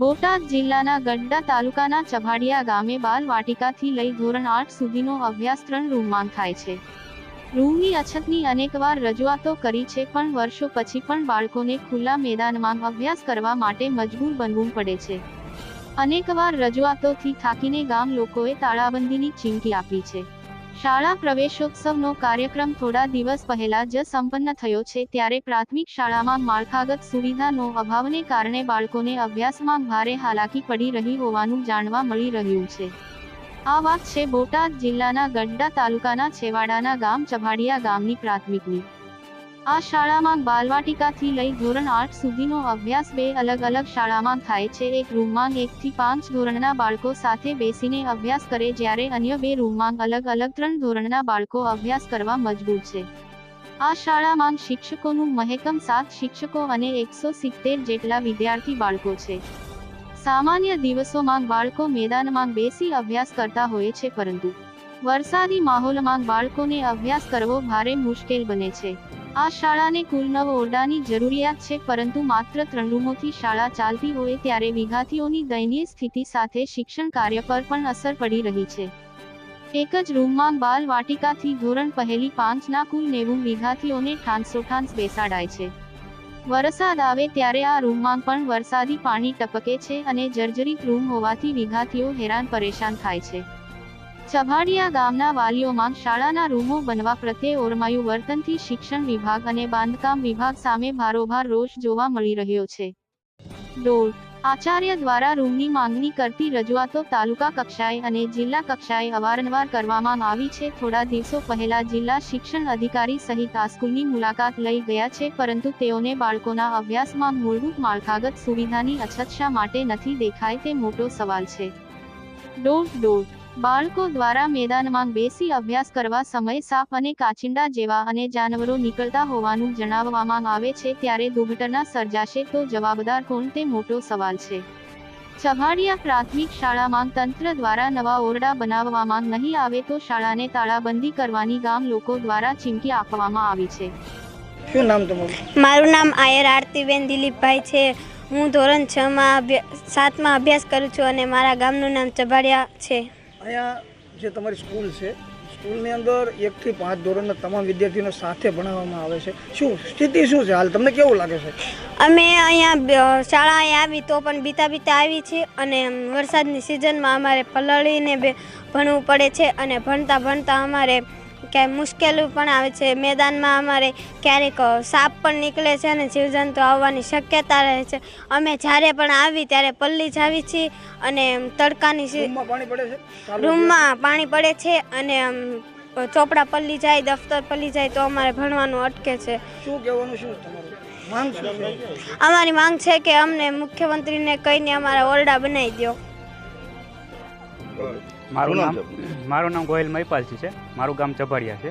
બોટાદ જિલ્લાના ગઢડા તાલુકાના ચભાડિયા ગામે બાલ વાટિકાથી લઈ ધોરણ આઠ સુધીનો અભ્યાસ ત્રણ રૂમમાં થાય છે. રૂમની અછતની અનેકવાર રજૂઆતો કરી છે પણ વર્ષો પછી પણ બાળકોને ખુલ્લા મેદાનમાં અભ્યાસ કરવા માટે મજબૂર બનવું પડે છે. અનેકવાર રજૂઆતોથી થાકીને ગામ લોકોએ તાળાબંધીની ચીમકી આપી છે. શાળા પ્રવેશોત્સવનો કાર્યક્રમ થોડા દિવસ પહેલા જ સંપન્ન થયો છે, ત્યારે પ્રાથમિક શાળામાં માળખાગત સુવિધાનો અભાવને કારણે બાળકોને અભ્યાસમાં ભારે હાલાકી પડી રહી હોવાનું જાણવા મળી રહ્યું છે. આ વાત છે બોટાદ જિલ્લાના ગઢડા તાલુકાના છેવાડાના ગામ ચભાડિયા ગામની પ્રાથમિકની. આ શાળામાં બાલવાટિકાથી લઈ ધોરણ આઠ સુધીનો અભ્યાસ બે અલગ અલગ શાળામાં થાય છે. એક રૂમમાં એકથી પાંચ ધોરણના બાળકો સાથે બેસીને અભ્યાસ કરે જ્યારે અન્ય બે રૂમમાં અલગ અલગ ત્રણ ધોરણના બાળકો અભ્યાસ કરવા મજબૂર છે. આ શાળામાં શિક્ષકોનું મહેકમ સાત શિક્ષકો અને એકસો સિત્તેર જેટલા વિદ્યાર્થી બાળકો છે. સામાન્ય દિવસોમાં બાળકો મેદાનમાં બેસી અભ્યાસ કરતા હોય છે, પરંતુ વરસાદી માહોલમાં બાળકોને અભ્યાસ કરવો ભારે મુશ્કેલ બને છે. આ શાળાને કુલ નવ ઓરડાની જરૂરિયાત છે, પરંતુ માત્ર ત્રણ રૂમોથી શાળા ચાલતી હોય ત્યારે વિદ્યાર્થીઓની દયનીય સ્થિતિ સાથે શિક્ષણ કાર્ય પર પણ અસર પડી રહી છે. એક જ રૂમમાં બાલ વાટિકાથી ધોરણ પહેલી પાંચના કુલ નેવું વિદ્યાર્થીઓને ઠાંસોઠાંસ બેસાડાય છે. વરસાદ આવે ત્યારે આ રૂમમાં પણ વરસાદી પાણી ટપકે છે અને જર્જરિત રૂમ હોવાથી વિદ્યાર્થીઓ હેરાન પરેશાન થાય છે. ચભાડિયા ગામના વાલીઓમાં શાળાના રૂમો બનવા પ્રત્યે ઓરમાયું વર્તનથી શિક્ષણ વિભાગ અને બાંધકામ વિભાગ સામે ભારોભાર રોષ જોવા મળી રહ્યો છે. ડોલ આચાર્ય દ્વારા રૂમની માંગણી કરતી રજૂઆતો તાલુકા કક્ષાએ અને જિલ્લા કક્ષાએ અવારનવાર કરવામાં આવી છે. થોડા દિવસો પહેલા જિલ્લા શિક્ષણ અધિકારી સહિત આ સ્કૂલની મુલાકાત લઈ ગયા છે, પરંતુ તેઓને બાળકોના અભ્યાસમાં મૂળભૂત માળખાગત સુવિધાની અછત માટે નથી દેખાય તે મોટો સવાલ છે. ડોટ ડોટ બાળકો દ્વારા મેદાનમાં બેસી અભ્યાસ કરવા સમય સાપ અને કાચિંડા જેવા અને જાનવરો નીકળતા હોવાનું જણાવવામાં આવે છે ત્યારે દુર્ઘટના સર્જાશે તો જવાબદાર કોણ તે મોટો સવાલ છે. ચભાડિયા પ્રાથમિક શાળામાં તંત્ર દ્વારા નવા ઓરડા બનાવવામાં નહીં આવે તો શાળાને તાળાબંધી કરવાની ગામ લોકો દ્વારા ચીમકી આપવામાં આવી છે. શું નામ તમારું? મારું નામ આયર આરતીબેન દિલીપભાઈ છે. હું ધોરણ છમાં અભ્યા સાતમાં અભ્યાસ કરું છું અને મારા ગામનું નામ ચભાડિયા છે. અહીંયા જે તમારી સ્કૂલ છે, સ્કૂલની અંદર એકથી પાંચ ધોરણના તમામ વિદ્યાર્થીઓને સાથે ભણાવવામાં આવે છે. શું સ્થિતિ શું છે હાલ? તમને કેવું લાગે છે? અમે અહીંયા શાળા આવી તો પણ બીતા બીતા આવી છે અને વરસાદની સિઝનમાં અમારે પલળીને ભણવું પડે છે અને ભણતા ભણતા અમારે ક્યાંય મુશ્કેલી પણ આવે છે. મેદાનમાં અમારે ક્યારેક સાપ પણ નીકળે છે અને જીવજંતુ આવવાની શક્યતા રહે છે. અમે જ્યારે પણ આવી ત્યારે પલ્લી જાવી છીએ અને તડકાની રૂમમાં પાણી પડે છે? અને ચોપડા પલ્લી જાય દફતર પલ્લી જાય તો અમારે ભણવાનું અટકે છે. શું કહેવાનું શું તમારું? માંગ છે? અમારી માંગ છે કે અમને મુખ્યમંત્રીને કહીને અમારા ઓરડા બનાવી દો મારું નામ મારું નામ ગોયલ મહિપાલજી છે. મારું ગામ ચભાડિયા છે.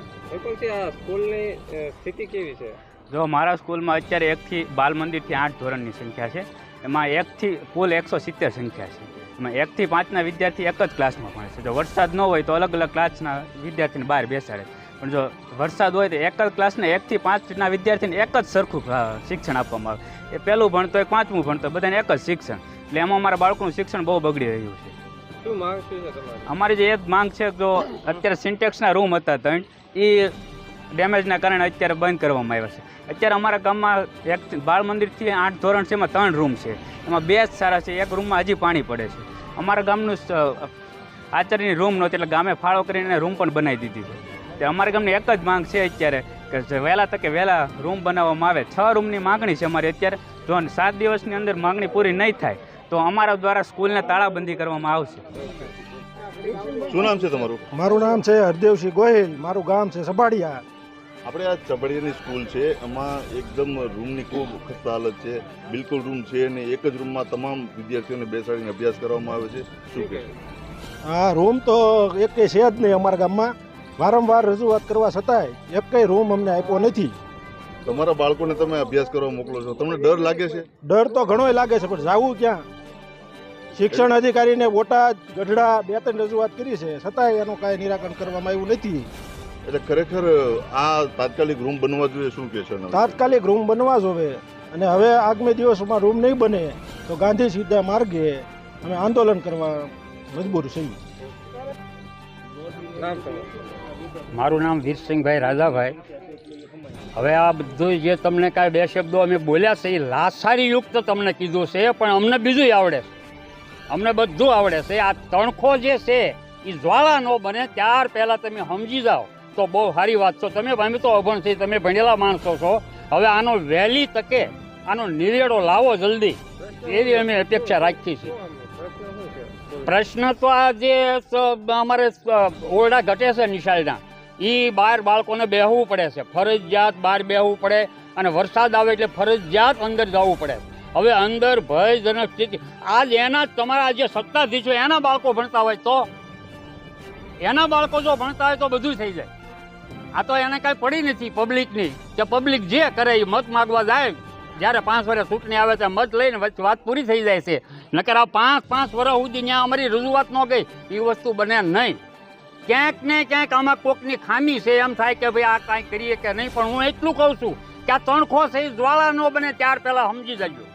આ સ્કૂલની સ્થિતિ કેવી છે? જો મારા સ્કૂલમાં અત્યારે એકથી બાલ મંદિરથી આઠ ધોરણની સંખ્યા છે. એમાં એકથી કુલ એકસો સિત્તેર સંખ્યા છે. એમાં એકથી પાંચના વિદ્યાર્થી એક જ ક્લાસમાં ભણે છે. જો વરસાદ ન હોય તો અલગ અલગ ક્લાસના વિદ્યાર્થીને બહાર બેસાડે. પણ જો વરસાદ હોય તો એક જ ક્લાસને એકથી પાંચના વિદ્યાર્થીને એક જ સરખું શિક્ષણ આપવામાં આવે. એ પહેલું ભણતો હોય પાંચમું ભણતો હોય બધાને એક જ શિક્ષણ. એટલે એમાં અમારા બાળકોનું શિક્ષણ બહુ બગડી રહ્યું છે. શું માંગ છે તમારી? અમારી જે એક માંગ છે તો અત્યારે સિન્ટેક્સના રૂમ હતા ત્રણ એ ડેમેજના કારણે અત્યારે બંધ કરવામાં આવ્યા છે. અત્યારે અમારા ગામમાં એક બાળ મંદિરથી આઠ ધોરણ છે, એમાં ત્રણ રૂમ છે. એમાં બે જ સારા છે, એક રૂમમાં હજી પાણી પડે છે. અમારા ગામનું આચાર્યની રૂમ નહોતી, એટલે ગામે ફાળો કરીને રૂમ પણ બનાવી દીધી છે. તે અમારા ગામની એક જ માંગ છે અત્યારે, કે જે વહેલા તકે વહેલા રૂમ બનાવવામાં આવે. છ રૂમની માગણી છે અમારી અત્યારે. જો સાત દિવસની અંદર માગણી પૂરી નહીં થાય તો અમારા દ્વારા સ્કૂલને તાળાબંધી કરવામાં આવશે. શું નામ છે તમારું? મારું નામ છે હરદેવસિંહ ગોહિલ. મારું ગામ છે સબાડિયા. આપણે આ ચબડિયાની સ્કૂલ છે. એમાં એકદમ રૂમની ખૂબ ખસ્તા હાલત છે. બિલકુલ રૂમ છે અને એક જ રૂમમાં તમામ વિદ્યાર્થીઓને બેસાડીને અભ્યાસ કરવામાં આવે છે. શું કહે હા રૂમ તો એક છે જ નહીં અમારા ગામમાં. વારંવાર રજૂઆત કરવા છતાંય એક કઈ રૂમ અમને આપ્યો નથી. તમારા બાળકોને તમે અભ્યાસ કરવા મોકલો છો. તમને ડર લાગે છે? ડર તો ઘણોય લાગે છે પણ જાવું ક્યાં? શિક્ષણ અધિકારીને બોટાદ ગઢડા બે ત્રણ રજૂઆત કરી છે. છતાંય એનું કાંઈ નિરાકરણ કરવામાં આવ્યું નથી. એટલે ખરેખર આ તાત્કાલિક રૂમ બનવા જોઈએ શું કહે છે તાત્કાલિક રૂમ બનવા જોવે. અને હવે આગામી દિવસોમાં રૂમ નહીં બને તો ગાંધી સીધા માર્ગે અમે આંદોલન કરવા મજબૂર છીએ. મારું નામ વીરસિંહભાઈ રાજાભાઈ. હવે આ બધું જે તમને કાંઈ બે શબ્દો અમે બોલ્યા છે એ લાસારી યુક્ત તમને કીધું છે પણ અમને બીજું આવડે છે. અમને બધું આવડે છે. આ તણખો જે છે એ જ્વાળા ન બને ત્યાર પહેલાં તમે સમજી જાઓ. તો બહુ સારી વાત છો. તમે અમે તો અભણ છે, તમે ભણેલા માણસો છો. હવે આનો વહેલી તકે આનો નિવેડો લાવો જલ્દી. એવી અમે અપેક્ષા રાખી છે પ્રશ્ન તો આ જે અમારે ઓરડા ઘટે છે નિશાળના. એ બહાર બાળકોને બેહવું પડે છે. ફરજિયાત બહાર બેહવું પડે અને વરસાદ આવે એટલે ફરજિયાત અંદર જવું પડે. હવે અંદર ભયજનક સ્થિતિ. આજ એના તમારા જે સત્તાધીશો, એના બાળકો ભણતા હોય તો? એના બાળકો જો ભણતા હોય તો બધું થઈ જાય. આ તો એને કાંઈ પડી નથી પબ્લિકની કે પબ્લિક જે કરે એ મત માગવા જાય. જ્યારે પાંચ વર્ષ ચૂંટણી આવે ત્યાં મત લઈને વાત પૂરી થઈ જાય છે. નકર આ પાંચ પાંચ વર્ષ સુધી ત્યાં અમારી રજૂઆત ન ગઈ. એ વસ્તુ બને નહીં. ક્યાંક ને ક્યાંક આમાં કોકની ખામી છે. એમ થાય કે ભાઈ આ કાંઈ કરીએ કે નહીં. પણ હું એટલું કહું છું કે આ તણખો છે એ જ્વાળા ન બને, ત્યાર પહેલાં સમજી જજો.